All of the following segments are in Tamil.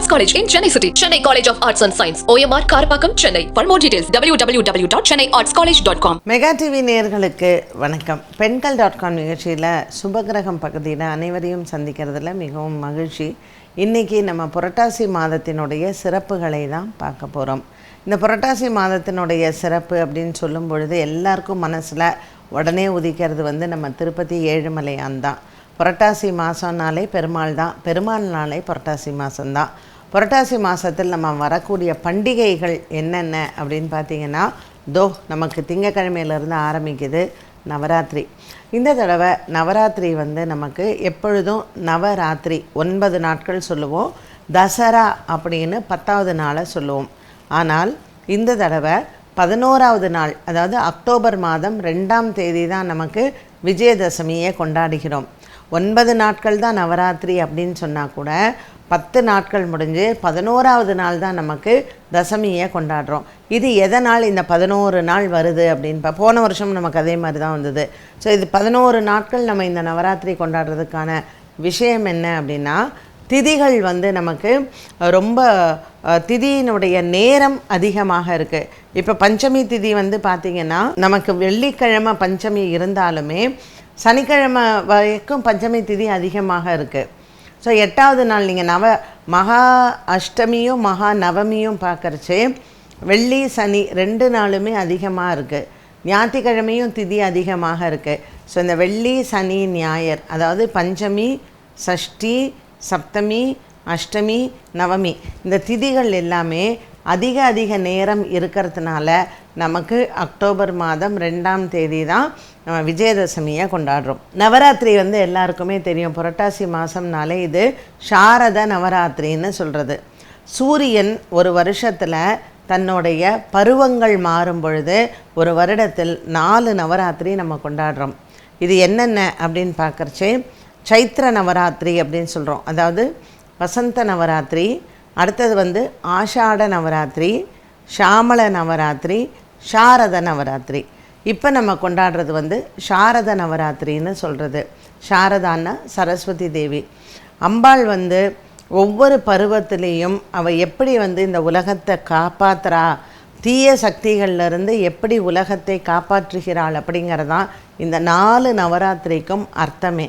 Arts College in Chennai City, Chennai College of Arts and Science, OMR Karapakam, Chennai. For more details, com mega TV நேர்களுக்கு வணக்கம். பெண்கள் டாட் காம் நிகழ்ச்சியில் சுபகிரகம் பகுதியில் அனைவரையும் சந்திக்கிறதுல மிகவும் மகிழ்ச்சி. இன்றைக்கி நம்ம புரட்டாசி மாதத்தினுடைய சிறப்புகளை தான் பார்க்க போகிறோம் இந்த புரட்டாசி மாதத்தினுடைய சிறப்பு அப்படின்னு சொல்லும் பொழுது எல்லாருக்கும் மனசில் உடனே உதிக்கிறது வந்து நம்ம திருப்பதி ஏழுமலையான் தான். புரட்டாசி மாதம்னாலே பெருமாள் தான். பெருமாள்னாலே புரட்டாசி மாதம்தான் புரட்டாசி மாதத்தில் நம்ம வரக்கூடிய பண்டிகைகள் என்னென்ன அப்படின்னு பார்த்தீங்கன்னா தோ நமக்கு திங்கக்கிழமையிலேருந்து ஆரம்பிக்குது நவராத்திரி. இந்த தடவை நவராத்திரி வந்து நமக்கு எப்பொழுதும் நவராத்திரி ஒன்பது நாட்கள் சொல்லுவோம். தசரா அப்படின்னு பத்தாவது நாளை சொல்லுவோம். ஆனால் இந்த தடவை பதினோராவது நாள் அதாவது அக்டோபர் மாதம் ரெண்டாம் தேதி தான் நமக்கு விஜயதசமியை கொண்டாடுகிறோம். ஒன்பது நாட்கள் தான் நவராத்திரி அப்படின்னு சொன்னால் கூட பத்து நாட்கள் முடிஞ்சு பதினோராவது நாள் தான் நமக்கு தசமியை கொண்டாடுறோம். இது எதனால் இந்த பதினோரு நாள் வருது அப்படின்னு போன வருஷம் நமக்கு அதே மாதிரி தான் வந்தது. ஸோ இது பதினோரு நாட்கள் நம்ம இந்த நவராத்திரி கொண்டாடுறதுக்கான விஷயம் என்ன அப்படின்னா திதிகள் வந்து நமக்கு ரொம்ப திதியினுடைய நேரம் அதிகமாக இருக்குது இப்போ பஞ்சமி திதி வந்து பார்த்திங்கன்னா நமக்கு வெள்ளிக்கிழமை பஞ்சமி இருந்தாலுமே சனிக்கிழமை வரைக்கும் பஞ்சமி திதி அதிகமாக இருக்குது ஸோ எட்டாவது நாள் நீங்கள் நவ மகா அஷ்டமியும் மகா நவமியும் பார்க்குறச்சு வெள்ளி சனி ரெண்டு நாளுமே அதிகமாக இருக்குது ஞாயிற்றுக்கிழமையும் திதி அதிகமாக இருக்குது ஸோ இந்த வெள்ளி சனி ஞாயர் அதாவது பஞ்சமி சஷ்டி சப்தமி அஷ்டமி நவமி இந்த திதிகள் எல்லாமே அதிக அதிக நேரம் இருக்கிறதுனால நமக்கு அக்டோபர் மாதம் ரெண்டாம் தேதி தான் நம்ம விஜயதசமியை கொண்டாடுறோம். நவராத்திரி வந்து எல்லாருக்குமே தெரியும். புரட்டாசி மாதம்னாலே இது சாரத நவராத்திரின்னு சொல்கிறது சூரியன் ஒரு வருஷத்தில் தன்னுடைய பருவங்கள் மாறும் பொழுது ஒரு வருடத்தில் நாலு நவராத்திரி நம்ம கொண்டாடுறோம். இது என்னென்ன அப்படின்னு பார்க்குறச்சே சைத்திர நவராத்திரி அப்படின்னு சொல்கிறோம் அதாவது வசந்த நவராத்திரி அடுத்தது வந்து ஆஷாட நவராத்திரி ஷாமள நவராத்திரி சாரத நவராத்திரி. இப்போ நம்ம கொண்டாடுறது வந்து சாரத நவராத்திரின்னு சொல்கிறது சாரதான்னா சரஸ்வதி தேவி. அம்பாள் வந்து ஒவ்வொரு பருவத்திலையும் அவள் எப்படி வந்து இந்த உலகத்தை காப்பாத்துறா தீய சக்திகள்லருந்து எப்படி உலகத்தை காப்பாற்றுகிறாள் அப்படிங்கிறதான் இந்த நாலு நவராத்திரிக்கும் அர்த்தமே.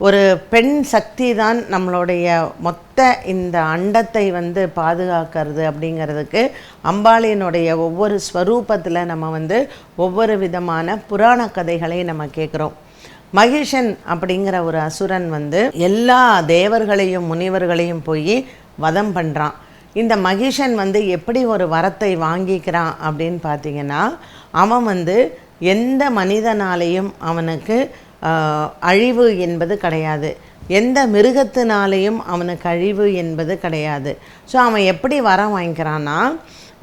ஒரு பெண் சக்தி தான் நம்மளுடைய மொத்த இந்த அண்டத்தை வந்து பாதுகாக்கிறது அப்படிங்கிறதுக்கு அம்பாளியினுடைய ஒவ்வொரு ஸ்வரூபத்தில் நம்ம வந்து ஒவ்வொரு விதமான புராண கதைகளை நம்ம கேட்குறோம் மகிஷன் அப்படிங்கிற ஒரு அசுரன் வந்து எல்லா தேவர்களையும் முனிவர்களையும் போய் வதம் பண்ணுறான் இந்த மகிஷன் வந்து எப்படி ஒரு வரத்தை வாங்கிக்கிறான் அப்படின்னு பார்த்தீங்கன்னா அவன் வந்து எந்த மனிதனாலேயும் அவனுக்கு அழிவு என்பது கிடையாது. எந்த மிருகத்தினாலேயும் அவனுக்கு அழிவு என்பது கிடையாது. ஸோ அவன் எப்படி வரம் வாங்கிக்கிறான்னா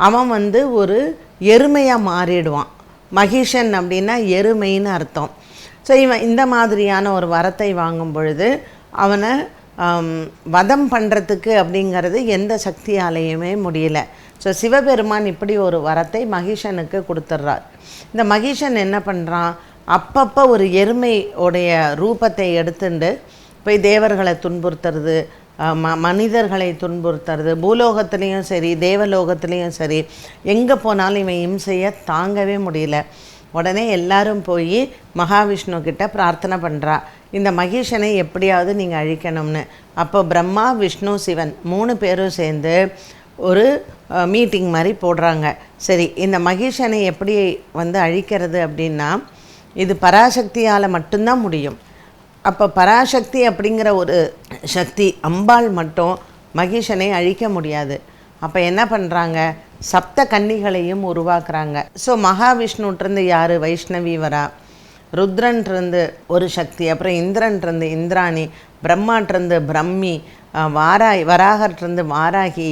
அவன் வந்து ஒரு எருமையாக மாறிடுவான். மகிஷன் அப்படின்னா எருமைன்னு அர்த்தம். ஸோ இவன் இந்த மாதிரியான ஒரு வரத்தை வாங்கும் பொழுது அவனை வதம் பண்ணுறதுக்கு அப்படிங்கிறது எந்த சக்தியாலேயுமே முடியல. ஸோ சிவபெருமான் இப்படி ஒரு வரத்தை மகிஷனுக்கு கொடுத்துட்றார் இந்த மகிஷன் என்ன பண்ணுறான் அப்பப்போ ஒரு எருமை உடைய ரூபத்தை எடுத்துண்டு போய் தேவர்களை துன்புறுத்துறது ம மனிதர்களை துன்புறுத்துறது பூலோகத்துலேயும் சரி தேவலோகத்துலேயும் சரி எங்கே போனாலும் இவன் இம்சையை தாங்கவே முடியல. உடனே எல்லாரும் போய் மகாவிஷ்ணு கிட்ட பிரார்த்தனை பண்ணுறா இந்த மகிஷனை எப்படியாவது நீங்கள் அழிக்கணும்னு. அப்போ பிரம்மா விஷ்ணு சிவன் மூணு பேரும் சேர்ந்து ஒரு மீட்டிங் மாதிரி போடுறாங்க. சரி இந்த மகிஷனை எப்படி வந்து அழிக்கிறது அப்படின்னா இது பராசக்தியால் மட்டும்தான் முடியும். அப்போ பராசக்தி அப்படிங்கிற ஒரு சக்தி அம்பாள் மட்டும் மகிஷனை அழிக்க முடியாது. அப்போ என்ன பண்ணுறாங்க சப்த கன்னிகளையும் உருவாக்குறாங்க. ஸோ மகாவிஷ்ணுட்டிருந்து யார்? வைஷ்ணவி வரா ருத்ரன்ட்டிருந்து ஒரு சக்தி அப்புறம் இந்திரன்ட்ருந்து இந்திராணி பிரம்மாட்டிருந்து பிரம்மி வாராய் வராகர்ட்டிருந்து வாராகி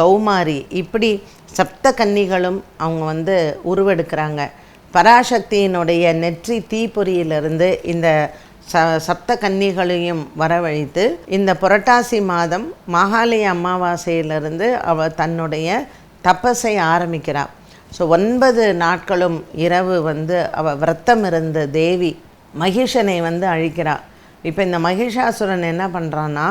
கௌமாரி இப்படி சப்த கன்னிகளும் அவங்க வந்து உருவெடுக்கிறாங்க. பராசக்தியினுடைய நெற்றி தீப்பொறியிலிருந்து இந்த ச சப்த கன்னிகளையும் வரவழைத்து இந்த புரட்டாசி மாதம் மாகாளய அமாவாசையிலிருந்து அவள் தன்னுடைய தப்பசை ஆரம்பிக்கிறாள் ஸோ ஒன்பது நாட்களும் இரவு வந்து அவள் விரத்தம் இருந்த தேவி மகிஷனை வந்து அழிக்கிறாள் இப்போ இந்த மகிஷாசுரன் என்ன பண்ணுறான்னா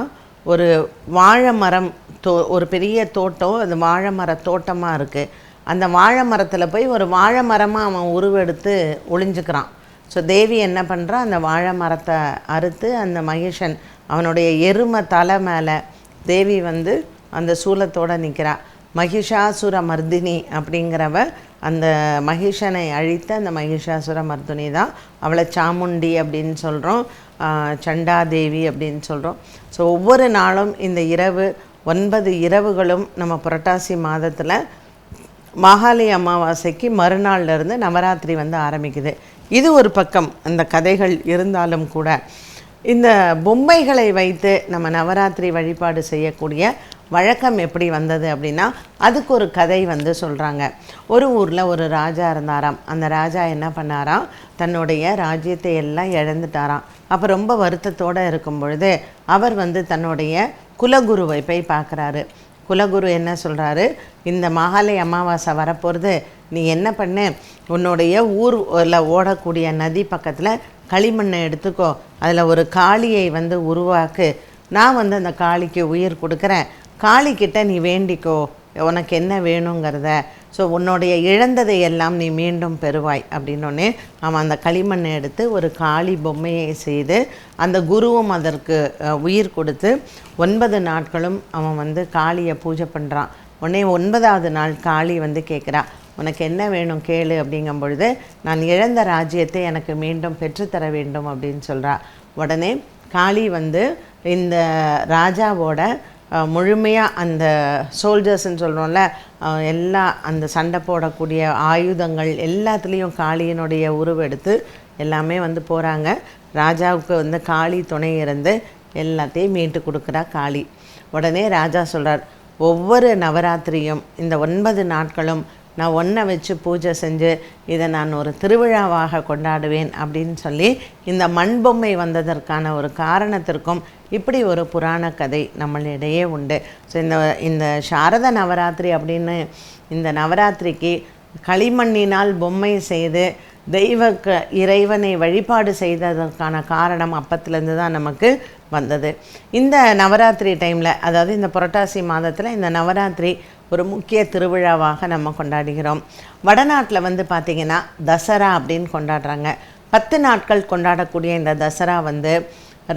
ஒரு வாழை மரம் தோ ஒரு பெரிய தோட்டம் அது வாழை மர தோட்டமாக இருக்குது அந்த வாழை மரத்தில் போய் ஒரு வாழை மரமாக அவன் உருவெடுத்து ஒளிஞ்சுக்கிறான். ஸோ தேவி என்ன பண்ணுறா அந்த வாழை மரத்தை அறுத்து அந்த மகிஷன் அவனுடைய எருமை தலை மேலே தேவி வந்து அந்த சூலத்தோட நிற்கிறா மகிஷாசுர மர்தினி அப்படிங்கிறவ அந்த மகிஷனை அழித்த அந்த மகிஷாசுர மர்தினி தான் அவளை சாமுண்டி அப்படின்னு சொல்கிறோம் சண்டாதேவி அப்படின்னு சொல்கிறோம் ஸோ ஒவ்வொரு நாளும் இந்த இரவு ஒன்பது இரவுகளும் நம்ம புரட்டாசி மாதத்தில் மாகாளி அமாவாசைக்கு மறுநாள்லேருந்து நவராத்திரி வந்து ஆரம்பிக்குது. இது ஒரு பக்கம் அந்த கதைகள் இருந்தாலும் கூட. இந்த பொம்மைகளை வைத்து நம்ம நவராத்திரி வழிபாடு செய்யக்கூடிய வழக்கம் எப்படி வந்தது அப்படின்னா அதுக்கு ஒரு கதை வந்து சொல்கிறாங்க ஒரு ஊரில் ஒரு ராஜா இருந்தாராம். அந்த ராஜா என்ன பண்ணாராம்? தன்னுடைய ராஜ்யத்தை எல்லாம் இழந்துட்டாராம். அப்போ ரொம்ப வருத்தத்தோடு இருக்கும் பொழுது அவர் வந்து தன்னுடைய குலகுருவை போய் பார்க்குறாரு. குலகுரு என்ன சொல்கிறாரு இந்த மகாலய அமாவாசை வரப்போகிறது நீ என்ன பண்ணு? உன்னுடைய ஊரில் ஓடக்கூடிய நதி பக்கத்தில் களிமண்ணை எடுத்துக்கோ. அதில் ஒரு காளியை வந்து உருவாக்கு. நான் வந்து அந்த காளிக்கு உயிர் கொடுக்குறேன். காளிக்கிட்ட நீ வேண்டிக்கோ. உனக்கு என்ன வேணுங்கிறத. ஸோ உன்னுடைய இழந்ததை எல்லாம் நீ மீண்டும் பெறுவாய் அப்படின்னோடனே அவன் அந்த களிமண்ணை எடுத்து ஒரு காளி பொம்மையை செய்து அந்த குருவும் அதற்கு உயிர் கொடுத்து ஒன்பது நாட்களும் அவன் வந்து காளியை பூஜை பண்ணுறான் உடனே ஒன்பதாவது நாள் காளி வந்து கேட்குறா உனக்கு என்ன வேணும் கேளு அப்படிங்கும் பொழுது நான் இழந்த ராஜ்யத்தை எனக்கு மீண்டும் பெற்றுத்தர வேண்டும் அப்படின்னு சொல்கிறா உடனே காளி வந்து இந்த ராஜாவோட முழுமையாக அந்த சோல்ஜர்ஸ்ன்னு சொல்கிறோம்ல எல்லா அந்த சண்டை போடக்கூடிய ஆயுதங்கள் எல்லாத்துலேயும் காளியினுடைய உருவெடுத்து எல்லாமே வந்து போகிறாங்க ராஜாவுக்கு வந்து காளி துணை இருந்து எல்லாத்தையும் மீட்டு கொடுக்குறா காளி. உடனே ராஜா சொல்கிறார் ஒவ்வொரு நவராத்திரியும் இந்த ஒன்பது நாட்களும் நான் ஒன்றை வச்சு பூஜை செஞ்சு இதை நான் ஒரு திருவிழாவாக கொண்டாடுவேன் அப்படின்னு சொல்லி இந்த மண் பொம்மை வந்ததற்கான ஒரு காரணத்திற்கும் இப்படி ஒரு புராண கதை நம்மளிடையே உண்டு. ஸோ இந்த இந்த சாரத நவராத்திரி அப்படின்னு இந்த நவராத்திரிக்கு களிமண்ணினால் பொம்மை செய்து தெய்வ க- இறைவனை வழிபாடு செய்ததற்கான காரணம் அப்பத்துலேருந்து தான் நமக்கு வந்தது. இந்த நவராத்திரி டைமில் அதாவது இந்த புரட்டாசி மாதத்தில் இந்த நவராத்திரி ஒரு முக்கிய திருவிழாவாக நம்ம கொண்டாடுகிறோம். வடநாட்டில் வந்து பார்த்திங்கன்னா தசரா அப்படின்னு கொண்டாடுறாங்க. பத்து நாட்கள் கொண்டாடக்கூடிய இந்த தசரா வந்து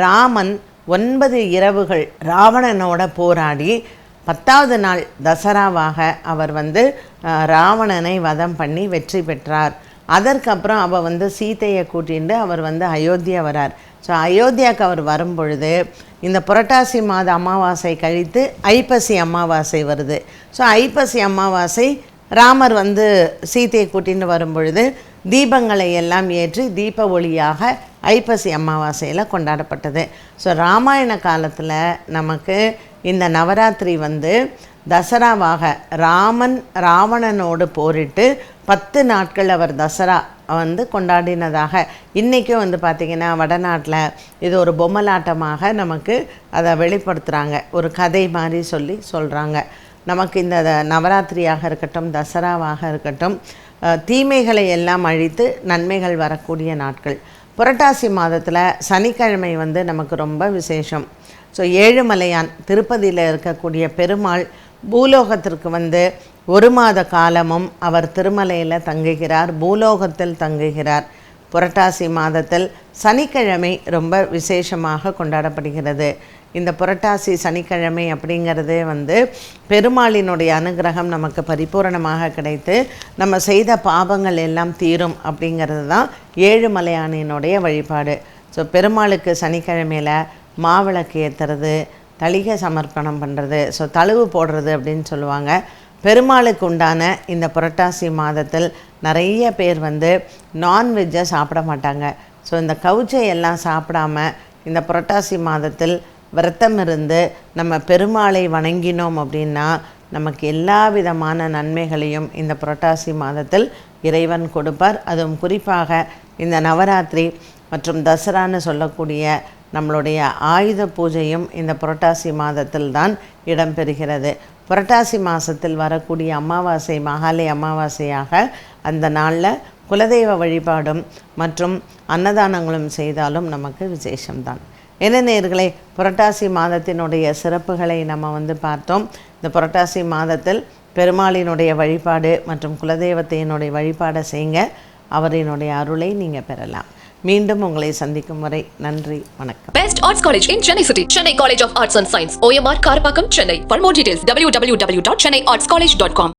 ராமன் ஒன்பது இரவுகள் ராவணனோட போராடி பத்தாவது நாள் தசராவாக அவர் வந்து ராவணனை வதம் பண்ணி வெற்றி பெற்றார். அதற்கப்புறம் அவள் வந்து சீதையை கூட்டிகிட்டு அவர் வந்து அயோத்தியா வரார். ஸோ அயோத்தியாவுக்கு அவர் வரும்பொழுது இந்த புரட்டாசி மாத அமாவாசை கழித்து ஐப்பசி அமாவாசை வருது. ஸோ ஐப்பசி அமாவாசை ராமர் வந்து சீதையை கூட்டின்னு வரும்பொழுது தீபங்களை எல்லாம் ஏற்றி தீப ஒளியாக ஐப்பசி அமாவாசையில் கொண்டாடப்பட்டது. ஸோ ராமாயண காலத்தில் நமக்கு இந்த நவராத்திரி வந்து தசராவாக ராமன் ராவணனோடு போரிட்டு பத்து நாட்கள் அவர் தசரா வந்து கொண்டாடினதாக. இன்றைக்கும் வந்து பார்த்திங்கன்னா வடநாட்டில் இது ஒரு பொம்மலாட்டமாக நமக்கு அதை வெளிப்படுத்துகிறாங்க ஒரு கதை மாதிரி சொல்லி சொல்கிறாங்க நமக்கு இந்த நவராத்திரியாக இருக்கட்டும் தசராவாக இருக்கட்டும் தீமைகளை எல்லாம் அழித்து நன்மைகள் வரக்கூடிய நாட்கள். புரட்டாசி மாதத்தில் சனிக்கிழமை வந்து நமக்கு ரொம்ப விசேஷம். ஸோ ஏழுமலையான் திருப்பதியில் இருக்கக்கூடிய பெருமாள் பூலோகத்திற்கு வந்து ஒரு மாத காலமும் அவர் திருமலையில் தங்குகிறார் பூலோகத்தில் தங்குகிறார். புரட்டாசி மாதத்தில் சனிக்கிழமை ரொம்ப விசேஷமாக கொண்டாடப்படுகிறது. இந்த புரட்டாசி சனிக்கிழமை அப்படிங்கிறதே வந்து பெருமாளினுடைய அனுகிரகம் நமக்கு பரிபூரணமாக கிடைத்து நம்ம செய்த பாவங்கள் எல்லாம் தீரும் அப்படிங்கிறது தான் ஏழுமலையானினுடைய வழிபாடு. ஸோ பெருமாளுக்கு சனிக்கிழமையில் மாவிளக்கு ஏற்றுறது தளிகை சமர்ப்பணம் பண்ணுறது ஸோ தழுவு போடுறது அப்படின்னு சொல்லுவாங்க. பெருமாளுக்கு உண்டான இந்த புரட்டாசி மாதத்தில் நிறைய பேர் வந்து நான்வெஜ்ஜை சாப்பிட மாட்டாங்க. ஸோ இந்த கவுச்சை எல்லாம் சாப்பிடாம இந்த புரட்டாசி மாதத்தில் விரத்தம் இருந்து நம்ம பெருமாளை வணங்கினோம் அப்படின்னா நமக்கு எல்லா விதமான நன்மைகளையும் இந்த புரட்டாசி மாதத்தில் இறைவன் கொடுப்பார். அதுவும் குறிப்பாக இந்த நவராத்திரி மற்றும் தசரான்னு சொல்லக்கூடிய நம்மளுடைய ஆயுத பூஜையும் இந்த புரட்டாசி மாதத்தில் தான் இடம்பெறுகிறது. புரட்டாசி மாதத்தில் வரக்கூடிய அமாவாசை மகாலய அமாவாசையாக அந்த நாளில் குலதெய்வ வழிபாடும் மற்றும் அன்னதானங்களும் செய்தாலும் நமக்கு விசேஷம்தான். என்ன நேயர்களே புரட்டாசி மாதத்தினுடைய சிறப்புகளை நம்ம வந்து பார்த்தோம். இந்த புரட்டாசி மாதத்தில் பெருமாளினுடைய வழிபாடு மற்றும் குலதெய்வத்தையினுடைய வழிபாடை செய்யுங்க அவரினுடைய அருளை நீங்கள் பெறலாம். மீண்டும் உங்களை சந்திக்கும் வரை நன்றி வணக்கம் best arts college in Chennai city Chennai college of arts and science OMR Karapakkam Chennai for more dot Chennai arts college dot com